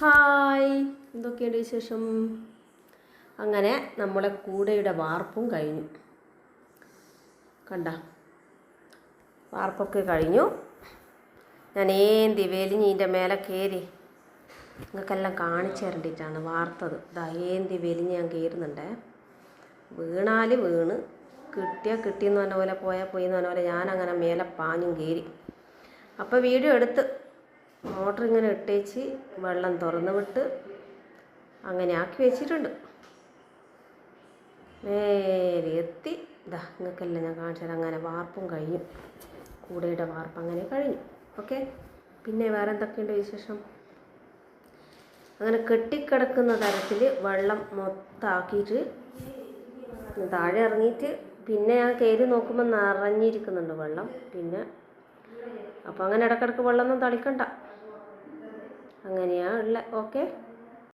Hi എന്തൊക്കെയുണ്ട് വിശേഷം? അങ്ങനെ നമ്മളെ കൂടെയുടെ വാർപ്പും കഴിഞ്ഞു. കണ്ട വാർപ്പൊക്കെ കഴിഞ്ഞു. ഞാൻ ഏന്തി വെലിഞ്ഞിന്റെ മേലെ കയറി. നിങ്ങൾക്കെല്ലാം കാണിച്ചു തരണ്ടിട്ടാണ് വാർത്തത്. ഇതാ ഏന്തി വെലിഞ്ഞ് ഞാൻ കയറുന്നുണ്ടേ. വീണാൽ വീണ്. കിട്ടിയാൽ കിട്ടിയെന്ന് പറഞ്ഞ പോലെ പോയാൽ പോയി എന്ന് പറഞ്ഞ പോലെ ഞാനങ്ങനെ മേലെ പാഞ്ഞും കയറി. അപ്പോൾ വീഡിയോ എടുത്ത് മോട്ടർ ഇങ്ങനെ ഇട്ടേച്ച് വെള്ളം തുറന്ന് വിട്ട് അങ്ങനെ ആക്കി വെച്ചിട്ടുണ്ട്. നേരെ എത്തി. ഇതാ നിങ്ങൾക്കെല്ലാം ഞാൻ കാണിച്ചു തരാം. അങ്ങനെ വാർപ്പും കഴിഞ്ഞു. കൂടെയുടെ വാർപ്പ് അങ്ങനെ കഴിഞ്ഞു. ഓക്കെ? പിന്നെ വേറെ എന്തൊക്കെയുണ്ട് വിശേഷം? അങ്ങനെ കെട്ടിക്കിടക്കുന്ന തരത്തിൽ വെള്ളം മൊത്തമാക്കിയിട്ട് താഴെ ഇറങ്ങിയിട്ട് പിന്നെ ഞാൻ കയറി നോക്കുമ്പോൾ നിറഞ്ഞിരിക്കുന്നുണ്ട് വെള്ളം. പിന്നെ അപ്പോൾ അങ്ങനെ ഇടക്കിടക്ക് വെള്ളമൊന്നും തളിക്കണ്ട. അങ്ങനെയാണ് ഉള്ളത് ഓക്കെ?